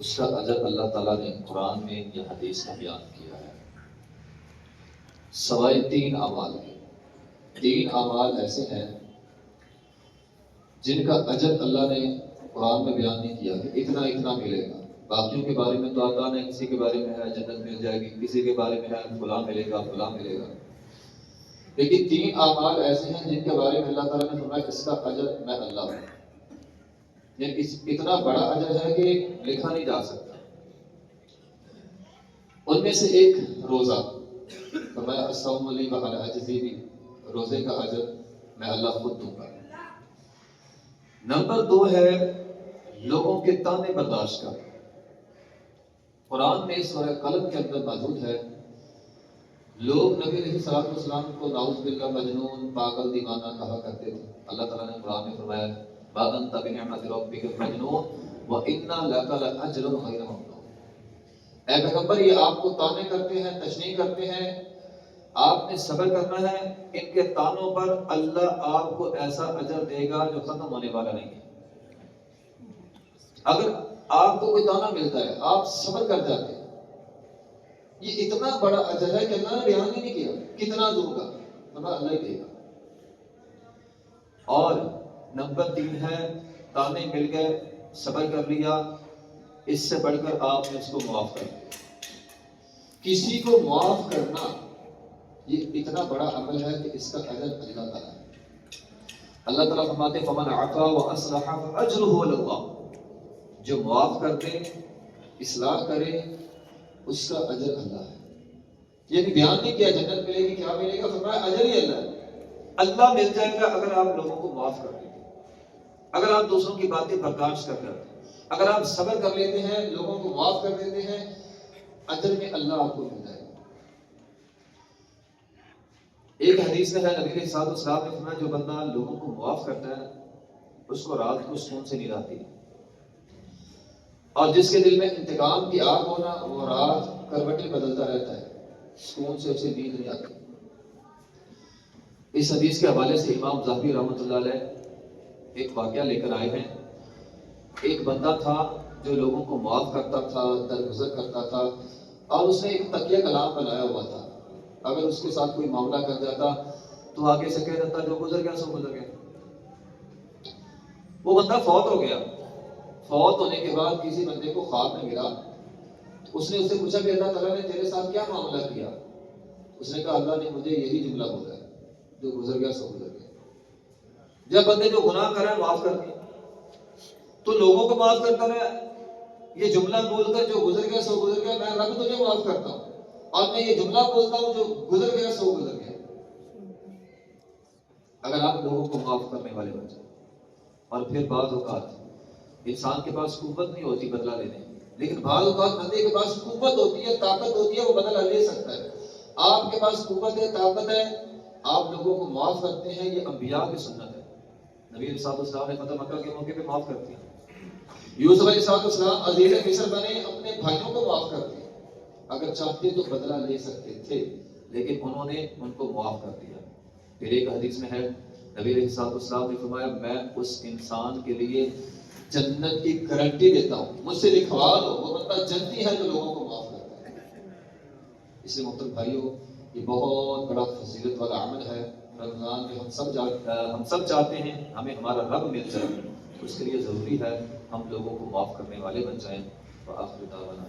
اس کا اجر اللہ تعالیٰ نے قرآن میں یا حدیث میں بیان کیا ہے۔ سوائے تین اعمال کے۔ تین اعمال ایسے ہیں جن کا اجر اللہ نے قرآن میں بیان نہیں کیا کہ اتنا اتنا ملے گا۔ باقیوں کے بارے میں تو آتا ہے کسی کے بارے میں ہے، جنت مل جائے گی، کسی کے بارے میں ہے، فلاں ملے گا، فلاں ملے گا۔ لیکن تین اعمال ایسے ہیں جن کے بارے میں اللہ تعالیٰ نے فرمایا، اس کا اجر میں اللہ ہوں۔ یعنی اتنا بڑا اجر ہے کہ لکھا نہیں جا سکتا۔ ان میں سے ایک روزہ۔ فرمایا السلام علیہ وعلی عجزی روزے کا اجر میں اللہ خود دوں گا۔ نمبر دو ہے لوگوں کے تانے برداشت کا۔ قرآن میں سورہ قلم کے اندر موجود ہے، لوگ نبی علیہ السلام والسلام کو ناؤز باللہ مجنون، پاگل دیوانہ کہا کرتے تھے۔ اللہ تعالیٰ نے قرآن میں فرمایا بادن تب نعمت ربک مجنون وَإِنَّا لَكَ لَأَجْرٌ غَيْرَ مَمْنُونٍ اے پیغمبر یہ آپ کو تانے کرتے ہیں تشنیع کرتے ہیں آپ نے صبر کرنا ہے ان کے تانوں پر اللہ آپ کو ایسا اجر دے گا جو ختم ہونے والا نہیں ہے اگر آپ کو کوئی تانا ملتا ہے آپ صبر کر جاتے ہیں یہ اتنا بڑا اجر ہے کہ اللہ نے بیان ہی نہیں کیا کتنا دوں گا اللہ ہی دے گا اور نمبر تین ہے، تانے مل گئے صبر کر لیا۔ اس سے بڑھ کر آپ نے اس کو معاف کر دیا۔ کسی کو معاف کرنا یہ اتنا بڑا عمل ہے کہ اس کا اجر اللہ تعالیٰ ہے۔ اللہ تعالیٰ فرماتے فمن عفا و اصلح فاجرہ علی اللہ جو معاف کر دے، اصلاح کرے، اس کا اجر اللہ ہے۔ یہ بیان نہیں کیا، جنت ملے گی، کیا ملے گا؟ فرمایا، اجر ہی اللہ ہے۔ اللہ مل جائے گا اگر آپ لوگوں کو معاف کر دیں۔ اگر آپ دوسروں کی باتیں برداشت کر کرتے ہیں اگر آپ صبر کر لیتے ہیں، لوگوں کو معاف کر دیتے ہیں، اجر میں اللہ آپ کو مل جائے گا ایک حدیث میں ہے، نبی علیہ الصلوۃ والسلام نے فرمایا، جو بندہ لوگوں کو معاف کرتا ہے، اس کو رات کو سکون سے نیند آتی اور جس کے دل میں انتقام کی آگ ہونا، وہ رات کروٹیں بدلتا رہتا ہے سکون سے اسے نیند نہیں آتی۔ اس حدیث کے حوالے سے امام ظاہری رحمۃ اللہ علیہ ایک واقعہ لے کر آئے ہیں۔ ایک بندہ تھا جو لوگوں کو معاف کرتا تھا، درگزر کرتا تھا اور اس نے ایک تکیہ کلام بنایا ہوا تھا۔ اگر اس کے ساتھ کوئی معاملہ کر جاتا تو آگے سے کہہ دیتا، جو گزر گیا سو گزر گیا۔ وہ بندہ فوت ہو گیا۔ فوت ہونے کے بعد کسی بندے کو خواب میں گرا۔ اس نے اسے پوچھا کہ اللہ تعالیٰ نے تیرے ساتھ کیا معاملہ کیا؟ اس نے کہا، اللہ نے مجھے یہی جملہ بولا ہے، جو گزر گیا سو گزر گیا۔ جب بندے جو گناہ کر رہے ہیں معاف کر دیا تو لوگوں کو معاف کرتا رہا یہ جملہ بول کر جو گزر گیا سو گزر گیا، میں رب تجھے معاف کرتا ہوں۔ اور میں یہ جملہ بولتا ہوں جو گزر گیا سو گزر گیا۔ اگر آپ لوگوں کو معاف کرنے والے بن جائیں، اور پھر بعض اوقات انسان کے پاس قوت نہیں ہوتی بدلہ لینے لیکن بعض اوقات بندے کے پاس قوت ہوتی ہے، طاقت ہوتی ہے، وہ بدلہ لے سکتا ہے۔ آپ کے پاس قوت ہے، طاقت ہے، آپ لوگوں کو معاف کرتے ہیں، یہ انبیاء کی سنت ہے۔ نبی علیہ السلام نے فتح مکہ کے موقع پہ معاف کرتے ہیں یوسف علیہ السلام عزیز مصر بنے، اپنے بھائیوں کو معاف کرتے ہیں اگر چاہتے تو بدلہ لے سکتے تھے، لیکن انہوں نے ان کو معاف کر دیا۔ پھر ایک حدیث میں ہے، نبی علیہ السلام نے فرمایا، میں اس انسان کے لیے جنت کی گارنٹی دیتا ہوں۔ مجھ سے لکھوا دو وہ بندہ جنتی ہے جو لوگوں کو معاف کرتا ہے۔ اس لیے محترم بھائیو، یہ بہت بڑا فضیلت والا عمل ہے۔ رمضان میں ہم سب ہم سب چاہتے ہیں ہمیں ہمارا رب مل جائے۔ اس کے لیے ضروری ہے ہم لوگوں کو معاف کرنے والے بن جائیں۔ آخر دعوانا